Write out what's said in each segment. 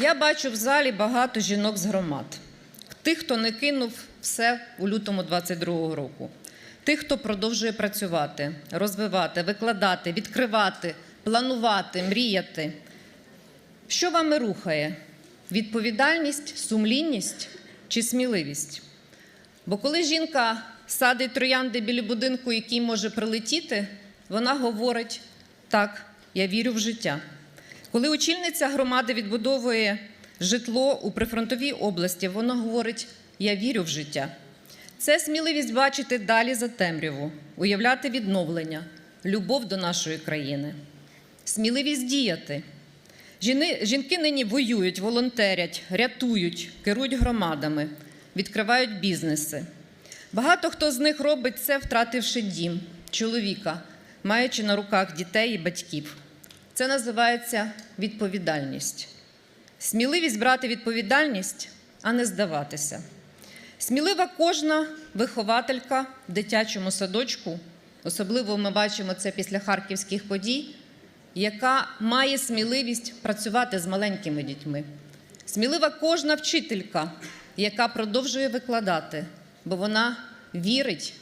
Я бачу в залі багато жінок з громад, тих, хто не кинув все у лютому 22-го року, тих, хто продовжує працювати, розвивати, викладати, відкривати, планувати, мріяти. Що вами рухає? Відповідальність, сумлінність чи сміливість? Бо коли жінка садить троянди біля будинку, який може прилетіти, вона говорить: так, я вірю в життя. Коли очільниця громади відбудовує житло у прифронтовій області, вона говорить: Я вірю в життя. Це сміливість бачити далі за темряву, уявляти відновлення, любов до нашої країни, сміливість діяти. Жінки нині воюють, волонтерять, рятують, керують громадами, відкривають бізнеси. Багато хто з них робить це, втративши дім, чоловіка, маючи на руках дітей і батьків. Це називається відповідальність. Сміливість брати відповідальність, а не здаватися. Смілива кожна вихователька в дитячому садочку, особливо ми бачимо це після харківських подій, яка має сміливість працювати з маленькими дітьми. Смілива кожна вчителька, яка продовжує викладати, бо вона вірить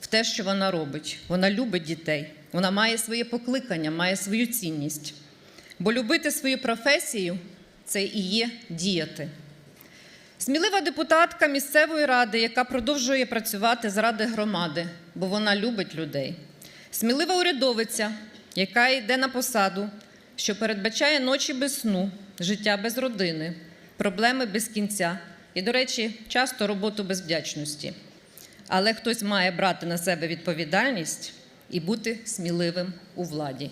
в те, що вона робить. Вона любить дітей, вона має своє покликання, має свою цінність. Бо любити свою професію це і є діяти. Смілива депутатка місцевої ради, яка продовжує працювати заради громади, бо вона любить людей. Смілива урядовиця, яка йде на посаду, що передбачає ночі без сну, життя без родини, проблеми без кінця і, до речі, часто роботу без вдячності. Але хтось має брати на себе відповідальність і бути сміливим у владі.